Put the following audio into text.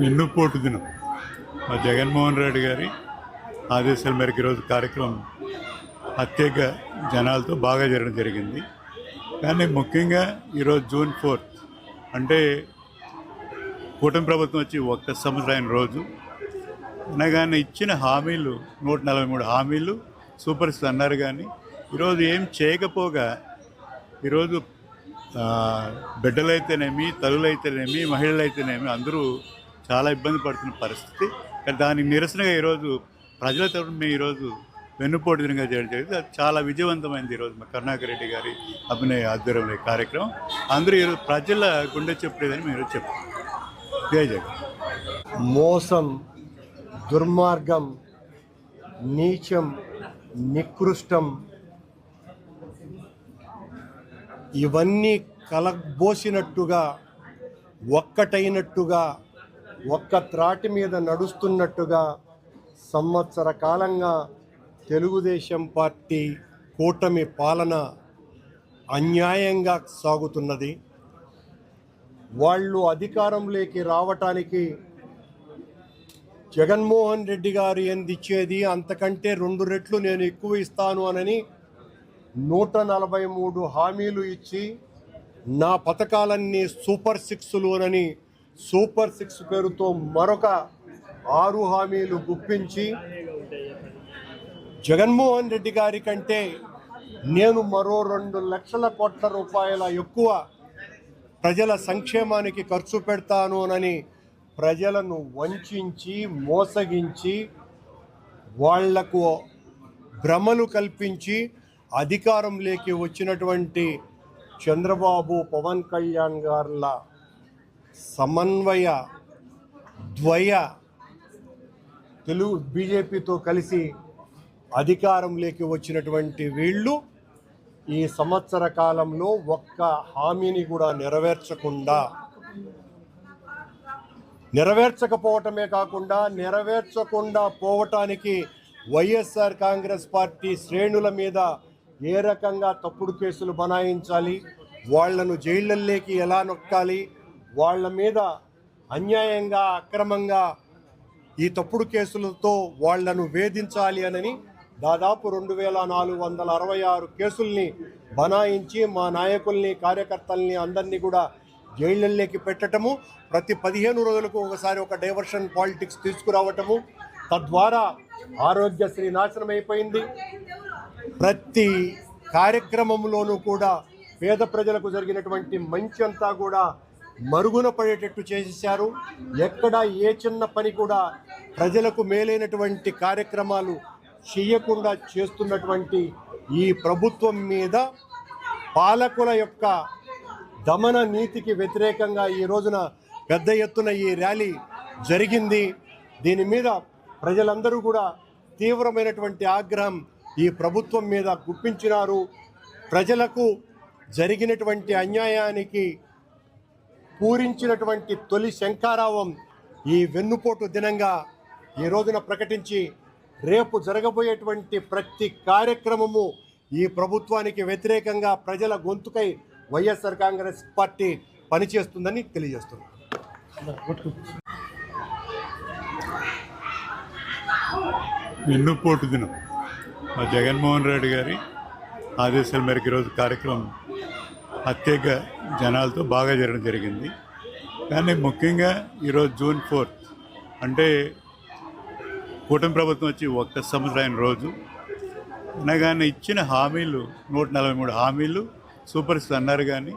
వెన్నుపోటు దినం. మా జగన్మోహన్ రెడ్డి గారి ఆదేశాల మేరకు ఈరోజు కార్యక్రమం ప్రత్యేక జనాలతో బాగా జరగడం జరిగింది. కానీ ముఖ్యంగా ఈరోజు జూన్ ఫోర్త్ అంటే కూటమి ప్రభుత్వం వచ్చి ఒక్క సంవత్సరం రోజు. అనగానే ఇచ్చిన హామీలు నూట నలభై మూడు హామీలు సూపర్ అన్నారు కానీ ఈరోజు ఏం చేయకపోగా ఈరోజు బిడ్డలైతేనేమి తల్లులైతేనేమి మహిళలైతేనేమి అందరూ చాలా ఇబ్బంది పడుతున్న పరిస్థితి. కానీ దానికి నిరసనగా ఈరోజు ప్రజల తరఫున మేము ఈరోజు వెన్నుపోటు దినంగా చేయడం జరిగింది. అది చాలా విజయవంతమైంది ఈరోజు మా కరుణాకర్ రెడ్డి గారి అభినయ ఆధ్వర్యంలో కార్యక్రమం. అందరూ ఈరోజు ప్రజల గుండె చెప్పలేదని మేము ఈరోజు చెప్తాం జగన్ మోసం దుర్మార్గం నీచం నికృష్టం ఇవన్నీ కలబోసినట్టుగా ఒక్కటైనట్టుగా ఒక్క త్రాటి మీద నడుస్తున్నట్టుగా సంవత్సర కాలంగా తెలుగుదేశం పార్టీ కూటమి పాలన అన్యాయంగా సాగుతున్నది. వాళ్ళు అధికారంలోకి రావటానికి జగన్మోహన్ రెడ్డి గారు ఎందిచ్చేది అంతకంటే రెండు రెట్లు నేను ఎక్కువ ఇస్తాను అనని నూట నలభై మూడు హామీలు ఇచ్చి నా పథకాలన్నీ సూపర్ సిక్స్లోనని సూపర్ సిక్స్ పేరుతో మరొక ఆరు హామీలు గుప్పించి జగన్మోహన్ రెడ్డి గారి కంటే నేను మరో రెండు లక్షల కోట్ల రూపాయల ఎక్కువ ప్రజల సంక్షేమానికి ఖర్చు పెడతాను అని ప్రజలను వంచించి మోసగించి వాళ్ళకు భ్రమలు కల్పించి అధికారంలోకి వచ్చినటువంటి చంద్రబాబు పవన్ కళ్యాణ్ గారుల సమన్వయ ద్వయ తెలుగు బీజేపీతో కలిసి అధికారంలోకి వచ్చినటువంటి వీళ్ళు ఈ సంవత్సర కాలంలో ఒక్క హామీని కూడా నెరవేర్చకుండా నెరవేర్చకపోవటమే కాకుండా నెరవేర్చకుండా పోవటానికి వైఎస్ఆర్ కాంగ్రెస్ పార్టీ శ్రేణుల మీద ఏ రకంగా తప్పుడు కేసులు బనాయించాలి వాళ్ళను జైళ్ళల్లోకి ఎలా నొక్కాలి వాళ్ళ మీద అన్యాయంగా అక్రమంగా ఈ తప్పుడు కేసులతో వాళ్ళను వేధించాలి అనని దాదాపు రెండు వేల నాలుగు వందల అరవై ఆరు కేసుల్ని బనాయించి మా నాయకుల్ని కార్యకర్తల్ని అందరినీ కూడా జైళ్ళల్లోకి పెట్టటము ప్రతి పదిహేను రోజులకు ఒకసారి ఒక డైవర్షన్ పాలిటిక్స్ తీసుకురావటము తద్వారా ఆరోగ్యశ్రీ నాశనం అయిపోయింది. ప్రతి కార్యక్రమంలోనూ కూడా పేద ప్రజలకు జరిగినటువంటి మంచి అంతా కూడా మరుగున పడేటట్టు చేసేసారు ఎక్కడ ఏ చిన్న పని కూడా ప్రజలకు మేలైనటువంటి కార్యక్రమాలు చేయకుండా చేస్తున్నటువంటి ఈ ప్రభుత్వం మీద పాలకుల యొక్క దమన నీతికి వ్యతిరేకంగా ఈ రోజున పెద్ద ఎత్తున ఈ ర్యాలీ జరిగింది. దీని మీద ప్రజలందరూ కూడా తీవ్రమైనటువంటి ఆగ్రహం ఈ ప్రభుత్వం మీద గుప్పించినారు. ప్రజలకు జరిగినటువంటి అన్యాయానికి పూరించినటువంటి తొలి శంకారావం ఈ వెన్నుపోటు దినంగా ఈ రోజున ప్రకటించి రేపు జరగబోయేటువంటి ప్రతి కార్యక్రమము ఈ ప్రభుత్వానికి వ్యతిరేకంగా ప్రజల గొంతుకై వైఎస్ఆర్ కాంగ్రెస్ పార్టీ పనిచేస్తుందని తెలియజేస్తుంది వెన్నుపోటు దినం. మా జగన్మోహన్ రెడ్డి గారి ఆదేశాల మేరకు ఈరోజు కార్యక్రమం ప్రత్యేక జనాలతో బాగా జరగడం జరిగింది. కానీ ముఖ్యంగా ఈరోజు జూన్ ఫోర్త్ అంటే కూటమి ప్రభుత్వం వచ్చి ఒక్క సంవత్సరం రోజు. అనగానే ఇచ్చిన హామీలు నూట నలభై మూడు హామీలు సూపర్ అన్నారు కానీ